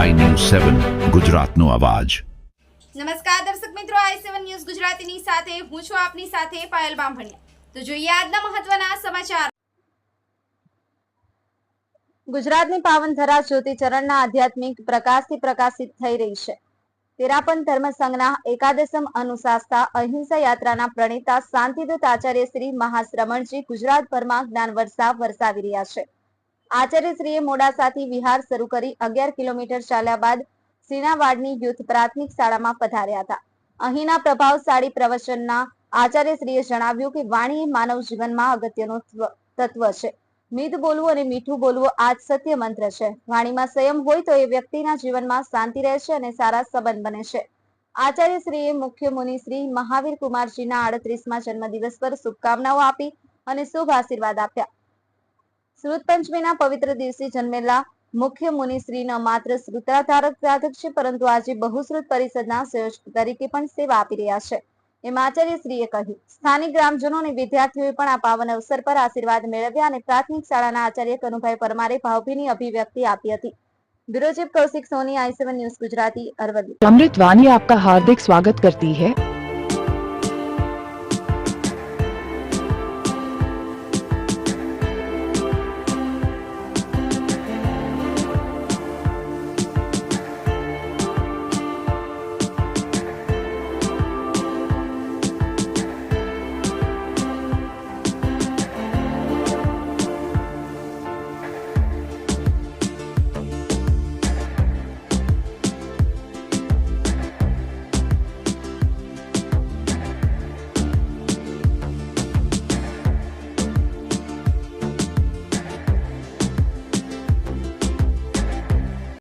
સેવન ગુજરાતનો અવાજ. નમસ્કાર દર્શક મિત્રો આઈ સેવન ન્યૂઝ ગુજરાતીની સાથે હું છું આપની સાથે પાયલ બામભણિયા. તો જોઈએ આજના મહત્વના સમાચાર. ગુજરાતની પાવન ધરા જ્યોતિચરણના આધ્યાત્મિક પ્રકાશથી પ્રકાશિત થઈ રહી છે. તેરાપન ધર્મ સંઘના એકાદશમ અનુશાસતા અહિંસા યાત્રાના પ્રણેતા શાંતિદૂત આચાર્ય શ્રી મહાશ્રમણજી ગુજરાતભરમાં જ્ઞાન વર્ષા વરસાવી રહ્યા છે. આચાર્યશ્રીએ મોડાસાથી વિહાર શરૂ કરી અગિયાર કિલોમીટર ચાલ્યા બાદ સીણાવાડની યુથ પ્રાથમિક શાળામાં પધાર્યા હતા. અહીંના પ્રભાવશાળી પ્રવચનના આચાર્યશ્રીએ જણાવ્યું કે વાણી માનવ જીવનમાં અગત્યનું તત્વ છે. મીઠ બોલવું અને મીઠું બોલવું આ જ સત્ય મંત્ર છે. વાણીમાં સંયમ હોય તો એ વ્યક્તિના જીવનમાં શાંતિ રહે છે અને સારા સંબંધ બને છે. આચાર્યશ્રીએ મુખ્ય મુનિ શ્રી મહાવીર કુમારજીના આડત્રીસમાં જન્મદિવસ પર શુભકામનાઓ આપી અને શુભ આશીર્વાદ આપ્યા. સુરત પંચમીના પવિત્ર દિવસે જન્મેલા મુખ્ય મુનિશ્રીના માત્ર સૂત્રાધારક સાધક છે, પરંતુ આજે બહુશ્રુત પરિષદના સંયોજક તરીકે પણ સેવા આપી રહ્યા છે. એમ આચાર્યશ્રીએ કહ્યું, સ્થાનિક ગ્રામજનો અને વિદ્યાર્થીઓએ પણ આ પાવન અવસર પર આશીર્વાદ મેળવ્યા અને પ્રાથમિક શાળાના આચાર્ય કનુભાઈ પરમારે ભાવભીની અભિવ્યક્તિ આપી હતી. Bureau Kaushik Soni, I news Gujarati, Aravalli. Amrit Vani આપકા હાર્દિક સ્વાગત કરતી હૈ.